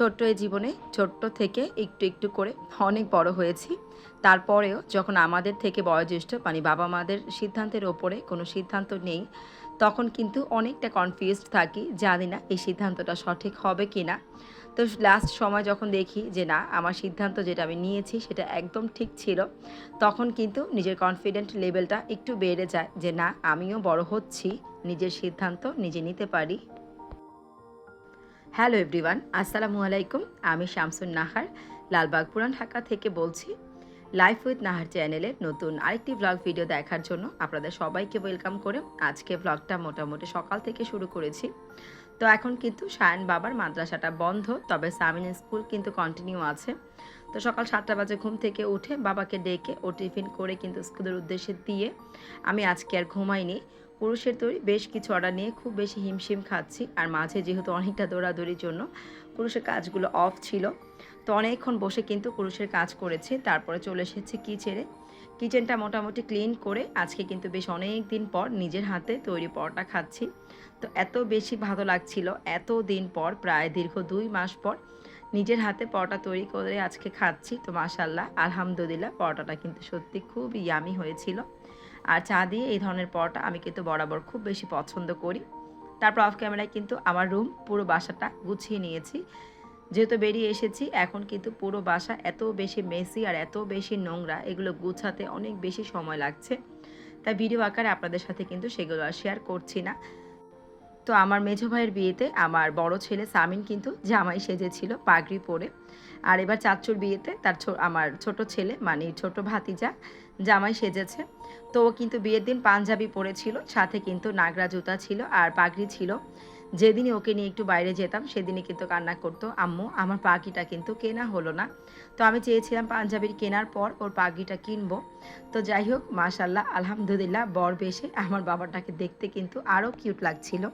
ছোট্ট এই জীবনে, ছোট্ট থেকে একটু একটু করে অনেক বড় হয়েছি। তারপরেও যখন আমাদের থেকে বয়োজ্যেষ্ঠ মানে বাবা মাদের সিদ্ধান্তের ওপরে কোনো সিদ্ধান্ত নেই, তখন কিন্তু অনেকটা কনফিউজড থাকি, জানি না এই সিদ্ধান্তটা সঠিক হবে কি না তো লাস্ট সময় যখন দেখি যে না, আমার সিদ্ধান্ত যেটা আমি নিয়েছি সেটা একদম ঠিক ছিল, তখন কিন্তু নিজের কনফিডেন্ট লেভেলটা একটু বেড়ে যায় যে না, আমিও বড় হচ্ছি, নিজের সিদ্ধান্ত নিজে নিতে পারি। হ্যালো এভরিওয়ান, আসসালামু আলাইকুম। আমি শামসুন নাহার, লালবাগ পুরান ঢাকা থেকে বলছি, লাইফ উইথ নাহার চ্যানেলের নতুন আরেকটি ব্লগ ভিডিও দেখার জন্য আপনাদের সবাইকে ওয়েলকাম করে আজকে ব্লগটা মোটামুটি সকাল থেকে শুরু করেছি। তো এখন কিন্তু সায়ন বাবার মাদ্রাসাটা বন্ধ, তবে সামিন স্কুল কিন্তু কন্টিনিউ আছে। তো সকাল সাতটা বাজে ঘুম থেকে উঠে বাবাকে ডেকে ও টিফিন করে কিন্তু স্কুলের উদ্দেশ্যে দিয়ে আমি আজকে আর ঘুমাইনি। পুরুষের তৈরি বেশ কিছু অর্ডার নিয়ে খুব বেশি হিমশিম খাচ্ছি। আর মাঝে যেহেতু অনেকটা দৌড়াদৌড়ির জন্য পুরুষের কাজগুলো অফ ছিল। তো অনেকক্ষণ বসে কিন্তু পুরুষের কাজ করেছি। তারপরে চলে এসেছে কিচেনে। কিচেনটা মোটামুটি ক্লিন করে আজকে কিন্তু বেশ অনেক দিন পর নিজের হাতে তৈরি পরোটা খাচ্ছি। তো এত বেশি ভালো লাগছিল এত দিন পর, প্রায় দীর্ঘ দুই মাস পর নিজের হাতে পরোটা তৈরি করে আজকে খাচ্ছি। তো মাশাল্লাহ আলহামদুলিল্লাহ, পরোটাটা কিন্তু সত্যি খুব ইয়ামি হয়েছিল। আর চা দিয়ে এই ধরনের পরোটা আমি কিন্তু বরাবর খুব বেশি পছন্দ করি। তারপর অফ ক্যামেরায় কিন্তু আমার রুম পুরো বাসাটা গুছিয়ে নিয়েছি। যেহেতু বেরিয়ে এসেছি, এখন কিন্তু পুরো বাসা এত বেশি মেসি আর এত বেশি নোংরা, এগুলো গুছাতে অনেক বেশি সময় লাগছে। তাই ভিডিও আকারে আপনাদের সাথে কিন্তু সেগুলো আর শেয়ার করছি না। তো আমার মেঝো ভাইয়ের বিয়েতে আমার বড় ছেলে সামিন কিন্তু জামাই সেজেছিল পাগড়ি পরে। আর এবার চাচুর বিয়েতে তার আমার ছোট ছেলে মানে ছোট ভাতিজা জামাই সেজেছে। তো ও কিন্তু বিয়ের দিন পাঞ্জাবি পরেছিল, সাথে কিন্তু নাগরা জুতা ছিল আর পাগড়ি ছিল। যেদিনই ওকে নিয়ে একটু বাইরে যেতাম, সেদিনই কিন্তু কান্না করতো, আম্মু, আমার পাখিটা কিন্তু কেনা হলো না। তো আমি চেয়েছিলাম পাঞ্জাবির কেনার পর ওর পাগড়িটা কিনবো। তো যাই হোক মাশাল্লাহ আলহামদুলিল্লাহ, বর বেশে। আমার বাবাটাকে দেখতে কিন্তু আরও কিউট লাগছিল।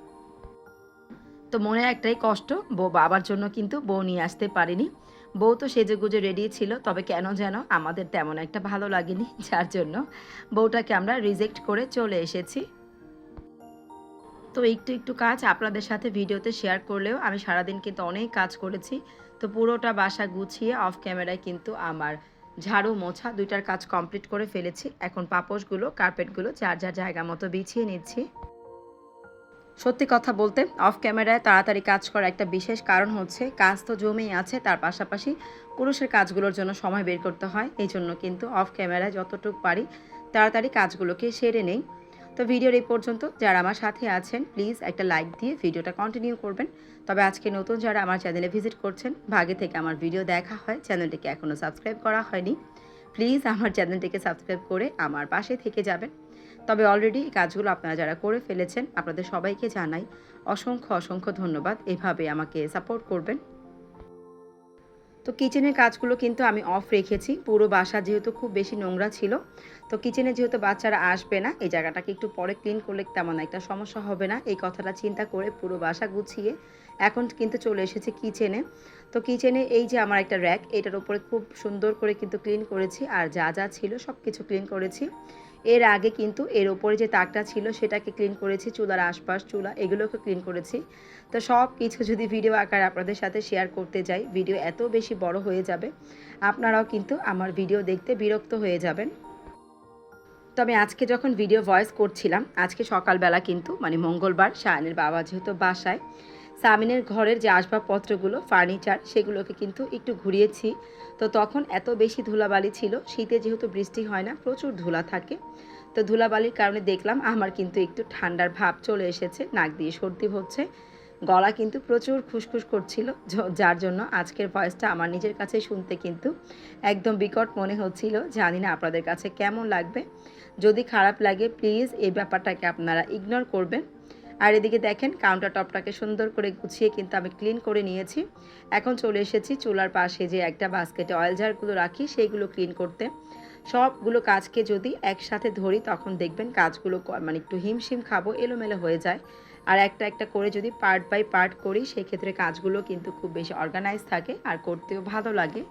তো মনে একটাই কষ্ট, বউ বাবার জন্য কিন্তু বউ নিয়ে আসতে পারিনি। বউ তো সেজে গুজে রেডি ছিল, তবে কেন যেন আমাদের তেমন একটা ভালো লাগেনি, যার জন্য বউটাকে আমরা রিজেক্ট করে চলে এসেছি। তো একটু একটু কাজ আপনাদের সাথে ভিডিওতে শেয়ার করলেও আমি সারাদিন কিন্তু অনেক কাজ করেছি। তো পুরোটা বাসা গুছিয়ে অফ ক্যামেরায় কিন্তু আমার ঝাড়ু মোছা দুইটার কাজ কমপ্লিট করে ফেলেছি। এখন পাপোশগুলো কার্পেটগুলো যার যার জায়গা মতো বিছিয়ে নিচ্ছি। সত্যি কথা বলতে অফ ক্যামেরায় তাড়াতাড়ি কাজ করার একটা বিশেষ কারণ হচ্ছে, কাজ তো জমেই আছে, তার পাশাপাশি পুরুষের কাজগুলোর জন্য সময় বের করতে হয়, এই জন্য কিন্তু অফ ক্যামেরায় যতটুকু পারি তাড়াতাড়ি কাজগুলোকে সেরে নেই। তো ভিডিওর এই পর্যন্ত, যারা আমার সাথে আছেন প্লিজ একটা লাইক দিয়ে ভিডিওটা কন্টিনিউ করবেন। তবে আজকে নতুন যারা আমার চ্যানেলে ভিজিট করছেন, ভাগে থেকে আমার ভিডিও দেখা হয় চ্যানেলটিকে এখনও সাবস্ক্রাইব করা হয়নি প্লিজ আমার চ্যানেলটিকে সাবস্ক্রাইব করে আমার পাশে থেকে যাবেন। তবে অলরেডি এই কাজগুলো আপনারা যারা করে ফেলেছেন, আপনাদের সবাইকে জানাই অসংখ্য অসংখ্য ধন্যবাদ। এভাবে আমাকে সাপোর্ট করবেন। তো কিচেনের কাজগুলো কিন্তু আমি অফ রেখেছি। পুরো বাসা যেহেতু খুব বেশি নোংরা ছিল, তো কিচেনে যেহেতু বাচ্চারা আসবে না, এই জায়গাটাকে একটু পরে ক্লিন করলে তেমন একটা সমস্যা হবে না। এই কথাটা চিন্তা করে পুরো বাসা গুছিয়ে এখন কিন্তু চলে এসেছে কিচেনে তো কিচেনে এই যে আমার একটা র্যাক এটার উপরে খুব সুন্দর করে কিন্তু ক্লিন করেছি। আর যা যা ছিল সব কিছু ক্লিন করেছি। এর আগে কিন্তু এর ওপরে যে তাকটা ছিল সেটাকে ক্লিন করেছি, চুলার আশপাশ, চুলা এগুলোকে ক্লিন করেছি। তো সব কিছু যদি ভিডিও আকার আপনাদের সাথে শেয়ার করতে যাই ভিডিও এত বেশি বড় হয়ে যাবে, আপনারাও কিন্তু আমার ভিডিও দেখতে বিরক্ত হয়ে যাবেন। তবে আজকে যখন ভিডিও ভয়েস করছিলাম, আজকে সকালবেলা কিন্তু মানে মঙ্গলবার সায়নের বাবা যেহেতু বাসায় সামিনের ঘরের যে আসবাবপত্রগুলো, ফার্নিচার, সেগুলোকে কিন্তু একটু ঘুরিয়েছি। তো তখন এত বেশি ধুলাবালি ছিল, শীতে যেহেতু বৃষ্টি হয় না, প্রচুর ধুলা থাকে। তো ধুলাবালির কারণে দেখলাম আমার কিন্তু একটু ঠান্ডার ভাব চলে এসেছে, নাক দিয়ে সর্দি হচ্ছে। গলা কিন্তু প্রচুর খুসখুস করছিল যার জন্য আজকের ভয়েসটা আমার নিজের কাছে শুনতে কিন্তু একদম বিকট মনে হচ্ছিল। জানি না আপনাদের কাছে কেমন লাগবে। যদি খারাপ লাগে, প্লিজ এই ব্যাপারটাকে আপনারা ইগনোর করবেন। আর এদিকে দেখেন কাউন্টার টপটাকে সুন্দর করে গুছিয়ে কিন্তু আমি ক্লিন করে নিয়েছি। এখন চলে এসেছি চুলার পাশে যে একটা বাস্কেটে অয়েল জারগুলো রাখি সেইগুলো ক্লিন করতে। সবগুলো কাজকে যদি একসাথে ধরি, তখন দেখবেন কাজগুলো মানে একটু হিমশিম খাব, এলোমেলো হয়ে যায়। আর একটা একটা করে যদি পার্ট বাই পার্ট করি সেই ক্ষেত্রে কাজগুলো কিন্তু খুব বেশি অর্গানাইজ থাকে আর করতেও ভালো লাগে।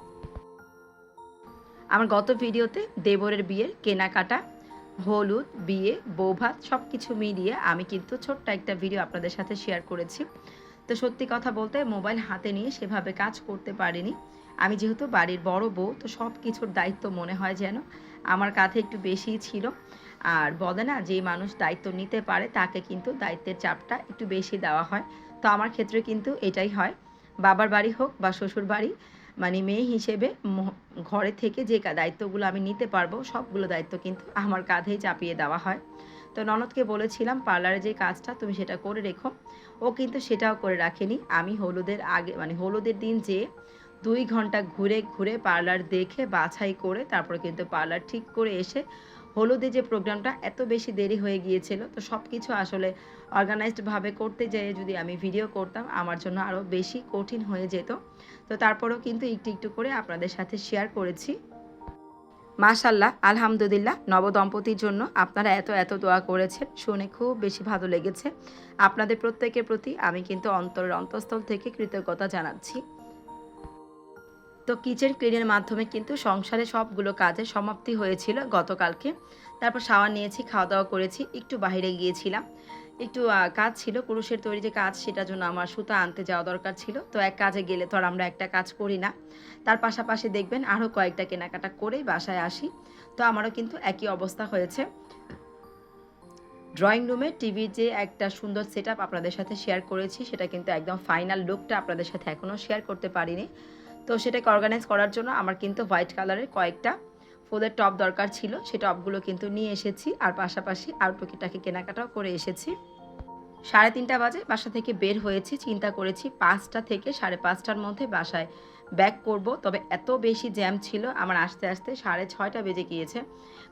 আমার গত ভিডিওতে দেবরের বিয়ের কেনাকাটা হলুদ, বিয়ে বৌভাত সব কিছু মিলিয়ে আমি কিন্তু ছোট্ট একটা ভিডিও আপনাদের সাথে শেয়ার করেছি। তো সত্যি কথা বলতে মোবাইল হাতে নিয়ে সেভাবে কাজ করতে পারিনি। আমি যেহেতু বাড়ির বড় বউ, তো সব কিছুর দায়িত্ব মনে হয় যেন আমার কাঁধে একটু বেশিই ছিল। আর বলে না, যে মানুষ দায়িত্ব নিতে পারে, তাকে কিন্তু দায়িত্বের চাপটা একটু বেশি দেওয়া হয়। তো আমার ক্ষেত্রে কিন্তু এটাই হয়। বাবার বাড়ি হোক বা শ্বশুর বাড়ি মানে মেয়ে হিসেবে ঘরে থেকে যে দায়িত্বগুলো আমি নিতে পারব, সবগুলো দায়িত্ব কিন্তু আমার কাঁধেই চাপিয়ে দেওয়া হয়। তো ননদকে বলেছিলাম, পার্লারে যে কাজটা তুমি সেটা করে রেখো। ও কিন্তু সেটাও করে রাখেনি। আমি হলুদের আগে মানে হলুদের দিন যে দুই ঘণ্টা ঘুরে ঘুরে পার্লার দেখে বাছাই করে, তারপরে কিন্তু পার্লার ঠিক করে এসে হলুদে যে প্রোগ্রামটা এত বেশি দেরি হয়ে গিয়েছিল, তো সব কিছু আসলে অর্গানাইজডভাবে করতে যেয়ে যদি আমি ভিডিও করতাম, আমার জন্য আরও বেশি কঠিন হয়ে যেত। তো তারপরেও কিন্তু একটু একটু করে আপনাদের সাথে শেয়ার করেছি। মাশাল্লাহ আলহামদুলিল্লাহ, নবদম্পতির জন্য আপনারা এত এত দোয়া করেছেন, শুনে খুব বেশি ভালো লেগেছে। আপনাদের প্রত্যেকের প্রতি আমি কিন্তু অন্তরের অন্তঃস্থল থেকে কৃতজ্ঞতা জানাচ্ছি। তো কিচেন ক্লিনের মাধ্যমে কিন্তু সংসারে সবগুলো কাজের সমাপ্তি হয়েছিল গতকালকে। তারপর শাওয়ার নিয়েছি খাওয়া দাওয়া করেছি, একটু বাইরে গিয়েছিলাম। একটু কাজ ছিল, পুরুষের তৈরি যে কাজ, সেটার জন্য আমার সুতা আনতে যাওয়া দরকার ছিল। তো এক কাজে গেলে তো আর আমরা একটা কাজ করি না। তার পাশাপাশি দেখবেন আরও কয়েকটা কেনাকাটা করেই বাসায় আসি। তো আমারও কিন্তু একই অবস্থা হয়েছে। ড্রয়িং রুমে টিভির যে একটা সুন্দর সেট আপনাদের সাথে শেয়ার করেছি, সেটা কিন্তু একদম ফাইনাল লুকটা আপনাদের সাথে এখনও শেয়ার করতে পারিনি। তো সেটাকে অর্গানাইজ করার জন্য আমার কিন্তু হোয়াইট কালারের কয়েকটা ফুলের টপ দরকার ছিল। সেই টপগুলো কিন্তু নিয়ে এসেছি আর পাশাপাশি আর টুকিটাকে কেনাকাটাও করে এসেছি। সাড়ে তিনটা বাজে, বাসা থেকে বের হয়েছি, চিন্তা করেছি পাঁচটা থেকে সাড়ে পাঁচটার মধ্যে বাসায় ব্যাক করব। তবে এত বেশি জ্যাম ছিল, আমার আসতে আসতে সাড়ে ছয়টা বেজে গিয়েছে।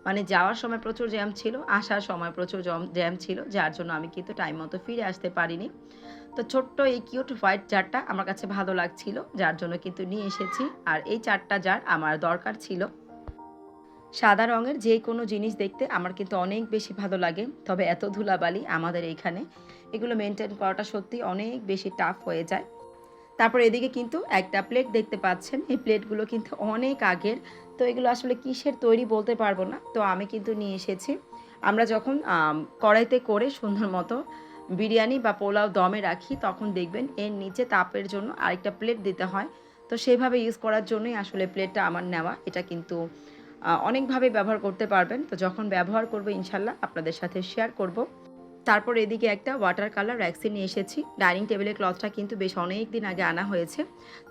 মানে যাওয়ার সময় প্রচুর জ্যাম ছিল, আসার সময় প্রচুর জ্যাম ছিল, যার জন্য আমি কিন্তু টাইম মতো ফিরে আসতে পারিনি। তো ছোট্ট এই কিউট হোয়াইট জারটা আমার কাছে ভালো লাগছিল, যার জন্য কিন্তু নিয়ে এসেছি। আর এই চারটা জার আমার দরকার ছিল। সাদা রঙের যে কোনো জিনিস দেখতে আমার কিন্তু অনেক বেশি ভালো লাগে। তবে এত ধুলাবালি আমাদের এইখানে এগুলো মেনটেন করাটা সত্যি অনেক বেশি টাফ হয়ে যায়। তারপর এদিকে কিন্তু একটা প্লেট দেখতে পাচ্ছেন। এই প্লেটগুলো কিন্তু অনেক আগের। তো এগুলো আসলে কিসের তৈরি বলতে পারব না। তো আমি কিন্তু নিয়ে এসেছি। আমরা যখন কড়াইতে করে সুন্দর মতো বিরিয়ানি বা পোলাও দমে রাখি, তখন দেখবেন এর নিচে তাপের জন্য আরেকটা প্লেট দিতে হয়। তো সেভাবে ইউজ করার জন্যই আসলে প্লেটটা আমার নেওয়া। এটা কিন্তু অনেকভাবে ব্যবহার করতে পারবেন। তো যখন ব্যবহার করব ইনশাল্লাহ আপনাদের সাথে শেয়ার করব। তারপর এদিকে একটা ওয়াটার কালার র্যাক্সিন নিয়ে এসেছি। ডাইনিং টেবিলের ক্লথটা কিন্তু বেশ অনেক দিন আগে আনা হয়েছে।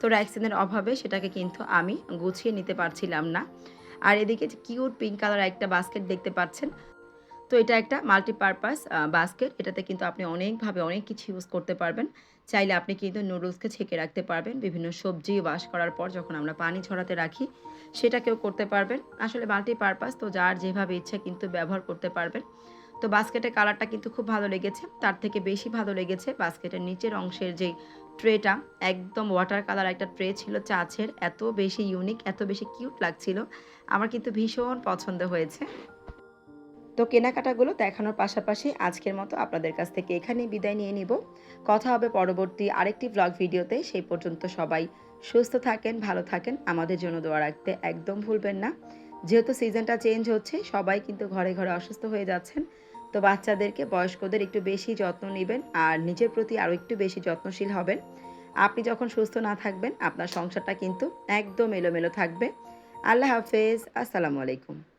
তো র্যাক্সিনের অভাবে সেটাকে কিন্তু আমি গুছিয়ে নিতে পারছিলাম না। আর এদিকে কিউট পিঙ্ক কালার একটা বাস্কেট দেখতে পাচ্ছেন। তো এটা একটা মাল্টিপারপাস বাস্কেট এটাতে কিন্তু আপনি অনেকভাবে অনেক কিছু ইউজ করতে পারবেন। চাইলে আপনি কিন্তু নুডলসকে ছেঁকে রাখতে পারবেন। বিভিন্ন সবজি ওয়াশ করার পর যখন আমরা পানি ছড়াতে রাখি, সেটাকেও করতে পারবেন। আসলে মাল্টিপারপাস তো যার যেভাবে ইচ্ছা কিন্তু ব্যবহার করতে পারবেন। তো বাস্কেটের কালারটা কিন্তু খুব ভালো লেগেছে। তার থেকে বেশি ভালো লেগেছে বাস্কেটের নিচের অংশের যে ট্রেটা একদম ওয়াটার কালার একটা ট্রে ছিল চাছের এত বেশি ইউনিক এত বেশি কিউট লাগছিল। আমার কিন্তু ভীষণ পছন্দ হয়েছে। তো কেনাকাটাগুলো দেখানোর পাশাপাশি আজকের মতো আপনাদের কাছ থেকে এখানেই বিদায় নিয়ে নিব। কথা হবে পরবর্তী আরেকটি ব্লগ ভিডিওতে। সেই পর্যন্ত সবাই সুস্থ থাকেন, ভালো থাকেন। আমাদের জন্য দোয়া রাখতে একদম ভুলবেন না। যেহেতু সিজনটা চেঞ্জ হচ্ছে, সবাই কিন্তু ঘরে ঘরে অসুস্থ হয়ে যাচ্ছেন। তো বাচ্চাদেরকে বয়স্কদের একটু বেশি যত্ন নেবেন আর নিজের প্রতি আরও একটু বেশি যত্নশীল হবেন। আপনি যখন সুস্থ না থাকবেন, আপনার সংসারটা কিন্তু একদম এলোমেলো থাকবে। আল্লাহ হাফেজ। আসসালামু আলাইকুম।